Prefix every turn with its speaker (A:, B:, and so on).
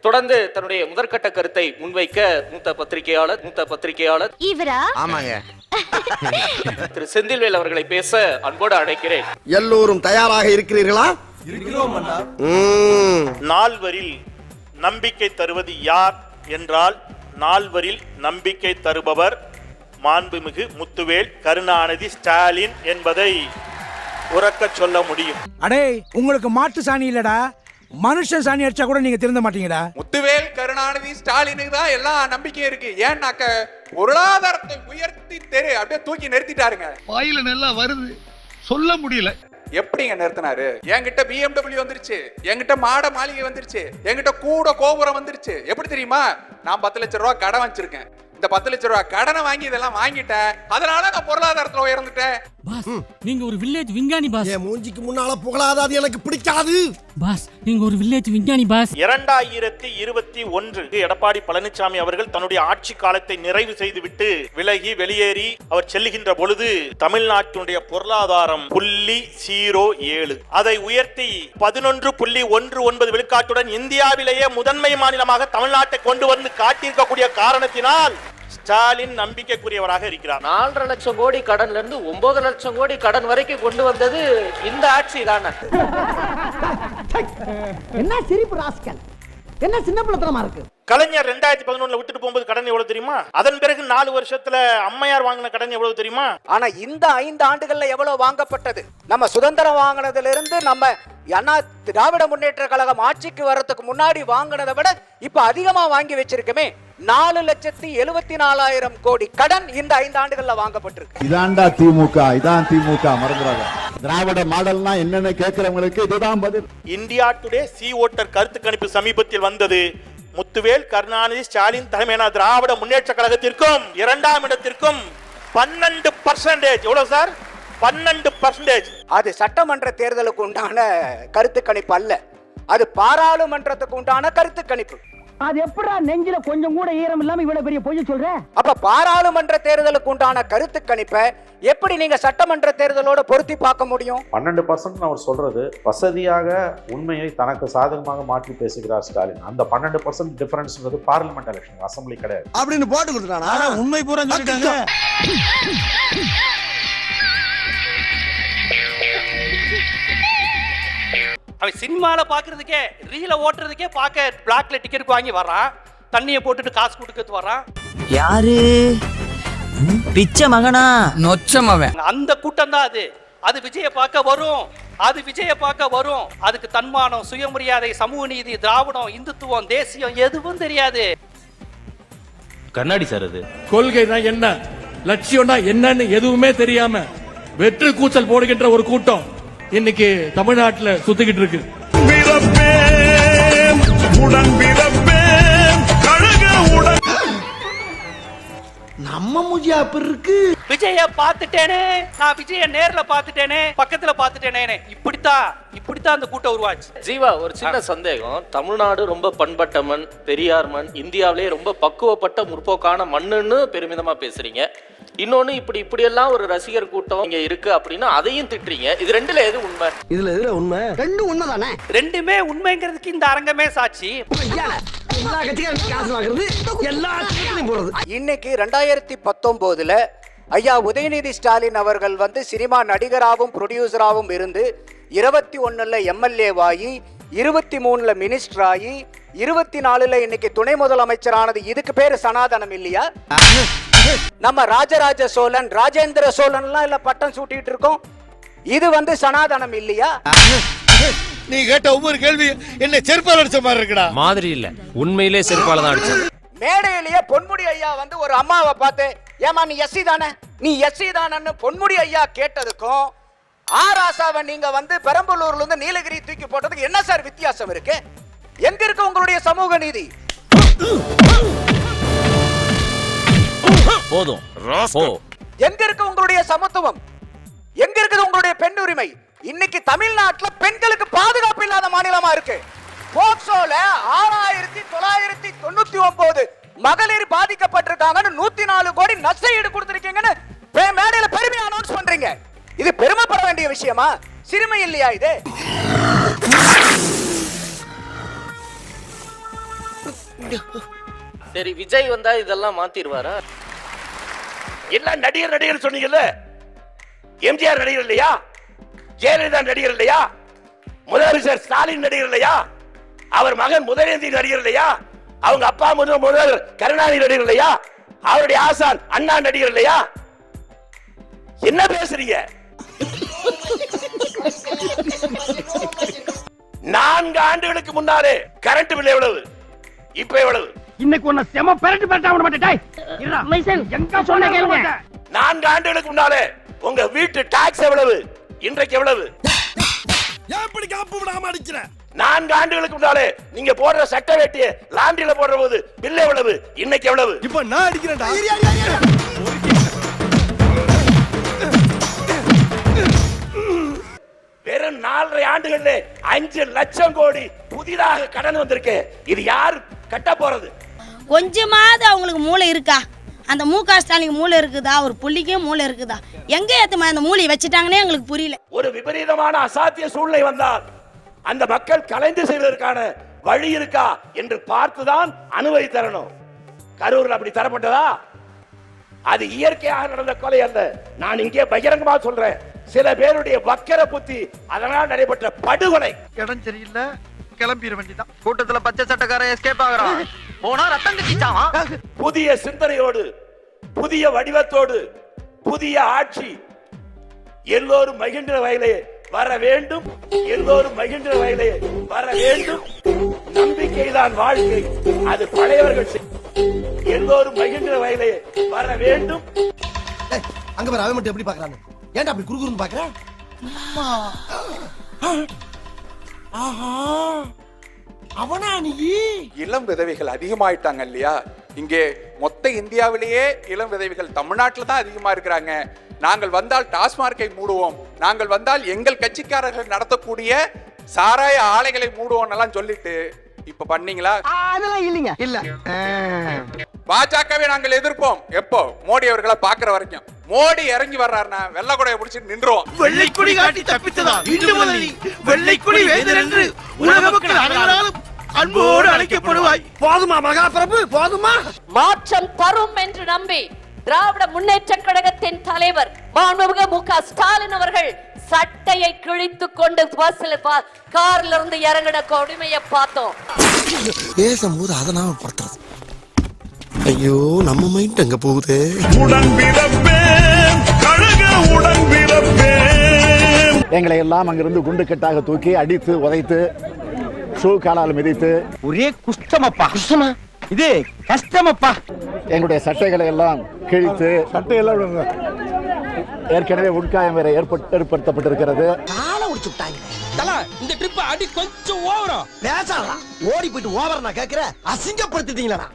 A: தொடர்ந்து தன்னுடைய முதற்கட்ட கருத்தை முன்வைக்க மூத்த பத்திரிகையாளர் மூத்த பத்திரிகையாளர்
B: இவரா?
C: ஆமாங்க.
A: திரு செந்தில்வேல் அவர்களை பேச அன்போடு அழைக்கிறேன்.
D: எல்லோரும் தயாராக இருக்கிறீர்களா? ம்.
E: நால்வரில் நம்பிக்கை தருவது யார் என்றால் நால்வரில் நம்பிக்கை தருபவர் மாண்புமிகு முத்துவேல் கருணாநிதி ஸ்டாலின் என்பதை உறக்கச் சொல்ல முடியும்.
F: அடே உங்களுக்கு மாட்டு சாணி இல்லடா. மனுஷன் சாணி அடிச்சா கூட நீங்க திருந்த மாட்டீங்கடா.
G: முத்துவேல் கருணாநிதி ஸ்டாலினுக்கு தான் எல்லா நம்பிக்கையும் இருக்கு. ஏன்னாக்க பொருளாதாரத்தை உயர்த்தி தெரு அப்படியே தூக்கி நிறுத்திட்டாருங்க.
H: வாயில நல்லா வருது. சொல்ல முடியல.
G: எப்படிங்க நிறுத்தினாரு? என்கிட்ட பிஎம்டபிள்யூ வந்துருச்சு. என்கிட்ட மாட மாளிகை வந்துருச்சு. என்கிட்ட கூட கோபுரம் வந்துருச்சு. எப்படி தெரியுமா? நான் பத்து லட்சம் ரூபாய் கடன் வச்சிருக்கேன். இந்த பத்து லட்சம் ரூபாய் கடனை வாங்கி இதெல்லாம் வாங்கிட்டேன். அதனால நான் பொருளாதாரத்துல உயர்ந்துட்டேன்.
I: பாஸ் நீங்க ஒரு வில்லேஜ் விஞ்ஞானி பாஸ்.
D: என் மூஞ்சிக்கு முன்னால புகழாத அது எனக்கு பிடிக்காது.
I: பாஸ் நீங்க ஒரு வில்லேஜ் விஞ்ஞானி பாஸ்.
E: இரண்டாயிரத்தி இருபத்தி ஒன்று எடப்பாடி பழனிசாமி அவர்கள் தன்னுடைய ஆட்சி காலத்தை நிறைவு செய்துவிட்டு விலகி வெளியேறி அவர் செல்லுகின்ற பொழுது தமிழ்நாட்டினுடைய பொருளாதாரம் புள்ளி ஜீரோ ஏழு. அதை உயர்த்தி பதினொன்று புள்ளி ஒன்று ஒன்பது விழுக்காட்டுடன் இந்தியாவிலேயே முதன்மை மாநிலமாக தமிழ்நாட்டை கொண்டு வந்து காட்டியிருக்கக்கூடிய காரணத்தினால் ஸ்டாலின் நம்பிக்கைக்குரியவராக இருக்கிறார்.
A: நாலரை லட்சம் கோடி கடன்ல இருந்து ஒன்பது லட்சம் கோடி கடன் வரைக்கும் கொண்டு வந்தது இந்த ஆட்சி தானே.
J: என்ன சிரிப்பு ராஸ்கல்? என்ன சின்ன பிள்ளைத்தனமா இருக்கு?
E: கலைஞர் ரெண்டாயிரத்தி பதினொன்னுல விட்டுட்டு போகும்போது கடன் எவ்வளவு தெரியுமா? அதன் பிறகு நாலு வருஷத்துல அம்மையார் வாங்கின கடன் எவ்வளவு தெரியுமா?
C: ஆனா இந்த ஐந்து ஆண்டுகள்ல எவ்வளவு வாங்கப்பட்டது? நம்ம சுதந்திரம் வாங்கினதுல இருந்து நம்ம அண்ணா திராவிட முன்னேற்ற கழகம் ஆட்சிக்கு வர்றதுக்கு முன்னாடி வாங்கினதை விட இப்ப அதிகமா வாங்கி வச்சிருக்கமே. நாலு லட்சத்தி எழுபத்தி நாலாயிரம் கோடி கடன் இந்த ஐந்து ஆண்டுகள்ல வாங்கப்பட்டிருக்கு.
K: இதான்டா திமுக இதான் திமுக மறந்துடாத. திராவிட மாடல்னா என்னன்னு கேட்கிறவங்களுக்கு இதுதான் பதில்.
E: இந்தியா டுடே சி ஓட்டர் கருத்து கணிப்பு சமீபத்தில் வந்தது. முத்துவேல் கருணாநிதி ஸ்டாலின் தலைமையான திராவிட முன்னேற்ற கழகத்திற்கும் இரண்டாம் இடத்திற்கும் பன்னெண்டு பர்சன்டேஜ் எவ்வளவு சார் பன்னெண்டு பர்சன்டேஜ் அது சட்டமன்ற தேர்தலுக்கு உண்டான கருத்து கணிப்பு அல்ல. அது பாராளுமன்றத்துக்கு உண்டான கருத்து கணிப்பு.
J: அது எப்படா நெஞ்சில கொஞ்சம் கூட ஈரம் இல்லாம இவ்வளவு பெரிய பொய்ய சொல்ற?
C: அப்ப பாராளுமன்ற தேர்தலுக்கு உண்டான கருத்து கணிப்பை எப்படி நீங்க சட்டமன்ற தேர்தலோட பொருத்தி பார்க்க முடியும்?
H: பன்னெண்டு பர்சன்ட் அவர் சொல்றது வசதியாக உண்மையை தனக்கு சாதகமாக மாற்றி பேசுகிறார் ஸ்டாலின். அந்த பன்னெண்டு பர்சன்ட் டிஃபரன்ஸ்ங்கிறது பார்லிமெண்ட் எலெக்ஷன் அசம்பிளி கிடையாது.
D: அப்படின்னு போட்டு கொடுத்துட்டானா?
F: உண்மை பூரா சொல்லிட்டாங்க.
A: அவன் சினிமால பாக்குறதுக்கே ரீல ஓட்டுறதுக்கே பார்க்க பிளாக்ல டிக்கெட் வாங்கி வரான் தண்ணியை போட்டுட்டு காசு கொடுக்கறது வரான்
J: யாரு? பிச்சை மகனா?
I: நொச்சமவன்.
A: அந்த கூட்டம் தான் அது. அது விஜய பார்க்க வரும். அது விஜய பார்க்க வரும். அதுக்கு தன்மானம் சுயமரியாதை சமூக நீதி திராவிடம் இந்துத்துவம் தேசியம் எதுவும் தெரியாது.
H: கண்ணாடி சார் அது.
F: கொள்கைனா என்ன? லட்சியம்னா என்னன்னு எதுவுமே தெரியாம வெற்று கூச்சல் போடுகின்ற ஒரு கூட்டம். இன்னைக்கு தமிழ்நாட்டுல சுத்திக்கிட்டு இருக்கு.
D: நம்ம மூஞ்சி அப்படி இருக்கு.
A: விஜய பார்த்துட்டேனே. நான் விஜய நேர்ல பார்த்துட்டேனே பக்கத்துல பார்த்துட்டேனே இப்படித்தான் இப்படித்தான் அந்த கூட்டம் உருவாச்சு. ஜீவா ஒரு சின்ன சந்தேகம். தமிழ்நாடு ரொம்ப பண்பட்ட மண் பெரியார் மண் இந்தியாவிலேயே ரொம்ப பக்குவப்பட்ட முற்போக்கான மண்ணுன்னு பெருமிதமா பேசுறீங்க. இன்னொன்னு இப்படி இப்படியெல்லாம் ஒரு ரசிகர் கூட்டம் இங்க இருக்கு அப்படின்னா அதையும் திட்டுறீங்க. இது ரெண்டுல எது உண்மை?
D: இதுல எதுல உண்மை? ரெண்டும் உண்மைதானே?
A: ரெண்டுமே உண்மைங்கிறதுக்கு இந்த அரங்கமே சாட்சி.
D: எல்லா கட்சியும் காசு வாங்குறது எல்லா போறது.
C: இன்னைக்கு ரெண்டாயிரத்தி பத்தொன்பதுல ஐயா உதயநிதி ஸ்டாலின் அவர்கள் வந்து சினிமா நடிகராகவும் ப்ரொடியூசராகவும் இருந்து இருபத்தி ஒண்ணுல எம்எல்ஏவாகி இருபத்தி மூணுல மினிஸ்டர் ஆகி இருபத்தி நாலுல இன்னைக்கு துணை முதலமைச்சரானது இதுக்கு பேரு சனாதனம் இல்லையா? நம்ம ராஜராஜ சோழன் ராஜேந்திர சோழன்லாம் இல்ல பட்டம் சூட்டிட்டு இருக்கோம். இது வந்து சனாதனம் இல்லையா?
D: நீ கேட்ட ஒவ்வொரு கேள்வி என்ன செருப்பால் அடிச்ச மாதிரி இருக்குடா.
H: மாதிரி இல்ல. உண்மையிலே செருப்பால தான் அடிச்சது.
C: மேடையிலேயே பொன்முடி ஐயா வந்து ஒரு அம்மாவை பார்த்து ஏமா நீ எஸ்சி தானே? நீ எஸ்சி தானன்னு பொன்முடி ஐயா கேட்டதுக்கும் ஆராசாவை நீங்க வந்து பெரம்பலூர்ல இருந்து நீலகிரி தூக்கி போட்டதுக்கு என்ன சார் வித்தியாசம் இருக்கு? எங்க இருக்கு உங்களுடைய சமூக நீதி?
H: போதும்.
C: எங்க இருக்கு உங்களுடைய சமத்துவம்? எங்க இருக்குது உங்களுடைய பெண் உரிமை? இன்னைக்கு தமிழ்நாட்டுல பெண்களுக்கு பாதுகாப்பு இல்லாத மாநிலமா இருக்கு. போக்சோல ஆறாயிரத்தி தொள்ளாயிரத்தி தொண்ணூத்தி ஒன்பது மகளிர் பாதிக்கப்பட்டிருக்காங்கன்னு நூத்தி நாலு கோடி நஷ்டஈடு கொடுத்திருக்கீங்கன்னு மேடையில பெருமையா அனௌன்ஸ் பண்றீங்க. இது பெருமைப்பட வேண்டிய விஷயமா? சிறுமை இல்லையா இது?
A: சரி விஜய் வந்தா இதெல்லாம் மாத்திருவாரா
B: எல்லாம் நடிகர் நடிகர் சொன்னீங்கல்ல? எம்ஜிஆர் நடிகர் இல்லையா? ஜெயலலிதா நடிகர் இல்லையா? முதலமைச்சர் ஸ்டாலின் நடிகர் இல்லையா? அவர் மகன் முதலேந்தி நடிகர் இல்லையா? அவங்க அப்பா முதல் முதல்வர் கருணாநிதி நடிகர் இல்லையா? அவருடைய ஆசான் அண்ணா நடிகர் இல்லையா? என்ன பேசுறீங்க? நான்கு ஆண்டுகளுக்கு முன்னாலே கரண்ட் பில் எவ்வளவு? இப்ப எவ்வளவு?
J: இன்னைக்கு உன்னை செம பெரட்டு பெரட்டா விட மாட்டேன். எங்க சொன்ன கேளுங்க.
B: நான்கு ஆண்டுகளுக்கு முன்னாலே உங்க வீட்டு டாக்ஸ் எவ்வளவு? இன்றைக்கு எவ்வளவு?
D: எப்படி காப்பு விடாம அடிக்கிற?
B: நான்கு ஆண்டுகளுக்கு முன்னாலே நீங்க போடுற சட்ட வேட்டிய லாண்டில போடுற போது பில் எவ்வளவு? இன்னைக்கு எவ்வளவு?
D: இப்ப நான் அடிக்கிறேன்டா.
B: வெறும் நாலரை ஆண்டுகள்ல அஞ்சு லட்சம் கோடி புதிதாக கடன் வந்திருக்கு. இது யார் கட்ட போறது?
L: கொஞ்சமாவது அவங்களுக்கு மூளை இருக்கா? அந்த மு க ஸ்டாலின் மூளை இருக்குதா? ஒரு புள்ளிக்கே மூளை இருக்குதா? எங்க ஏத்தமா அந்த மூளையை வச்சுட்டாங்கன்னே எங்களுக்கு புரியல.
B: ஒரு விபரீதமான அசாத்திய சூழ்நிலை வந்தால் அந்த மக்கள் கலைந்து செய்வதற்கான வழி இருக்கா என்று பார்த்துதான் அனுமதி தரணும். கரூர்ல அப்படி தரப்பட்டதா? அது இயற்கையாக நடந்த கொலை அல்ல. நான் இங்கே பகிரங்கமா சொல்றேன். சில பேருடைய வக்கர புத்தி அதனால் நடைபெற்ற படுகொலை.
D: இடம் சரியில்லை. கிளம்பிட வேண்டியதான் கூட்டத்துல பச்சை சட்டக்காரன் எஸ்கேப் ஆகுறான். போனா ரத்தம் கட்டிச்சான்
B: புதிய சிந்தனையோடு புதிய வடிவத்தோடு புதிய ஆட்சி எல்லோரும் மகிழ்ந்த வயலே வர வேண்டும். எல்லோரும் மகிழ்ந்த வயலே வர வேண்டும். நம்பிக்கைதான் வாழ்க்கை. அது பழையவர்கள் எல்லோரும் மகிழ்ந்த வயலே வர வேண்டும்.
D: அங்க பாரு அவன் மட்டும் எப்படி பாக்குறான்னு ஏன்டா அப்படி குறுகுறுன்னு பாக்குற ஆஹா. அவனா நீ?
G: இளம் விதவைகள் அதிகமாயிட்டாங்க இல்லையா? இங்கே மொத்த இந்தியாவிலேயே இளம் விதவைகள் தமிழ்நாட்டில் தான் அதிகமா இருக்கிறாங்க. நாங்கள் வந்தால் டாஸ்மார்க்கை மூடுவோம். நாங்கள் வந்தால் எங்கள் கட்சிக்காரர்கள் நடத்தக்கூடிய சாராய ஆலைகளை மூடுவோம் எல்லாம் சொல்லிட்டு இப்ப பண்ணீங்களா?
J: அதெல்லாம் இல்லைங்க. இல்ல.
G: பாஜகவை நாங்கள் எதிர்ப்போம். எப்போ? மோடி அவர்களை பாக்குற வரைக்கும். மோடி இறங்கி வர்றாருன்னா வெள்ளக்கூடைய பிடிச்சிட்டு நின்றுவோம்.
D: வெள்ளைக்குடி காட்டி தப்பித்ததா? இன்று முதல் நீ வெள்ளைக்குடி வேந்தர் என்று உலக மக்கள் அனைவராலும் அன்போடு அழைக்கப்படுவாய். போதுமா மகாபிரபு? போதுமா?
L: மாற்றம் தரும் என்று நம்பி திராவிட முன்னேற்ற கழகத்தின் தலைவர் மாண்புமிகு மு க ஸ்டாலின் அவர்கள் சட்டையை கிழித்து கொண்டு பஸ்ல கார்ல இருந்து இறங்கின கொடுமையை பார்த்தோம்.
D: பேசும்போது அதை நாம படுத்துறது ஐயோ நம்ம மைண்ட் அங்க போகுது?
K: எங்களை எல்லாம் அங்கிருந்து குண்டு கட்டாக தூக்கி அடித்து உதைத்து ஷூ காலால் மிதித்து
J: ஒரே குஷ்டமப்பா. குஷ்டமா? இது கஷ்டமப்பா.
K: எங்களுடைய சட்டைகளை எல்லாம் கிழித்து சட்டையெல்லாம் ஏற்கனவே உட்காயம் வேற ஏற்பட்டு ஏற்படுத்தப்பட்டிருக்கிறது.
D: காலை உடிச்சு விட்டாங்க. இந்த ட்ரிப் அடி கொஞ்சம் ஓவரா பேசாதா ஓடி போயிட்டு ஓவரா நான் கேக்குற அசிங்கப்படுத்திட்டீங்களா?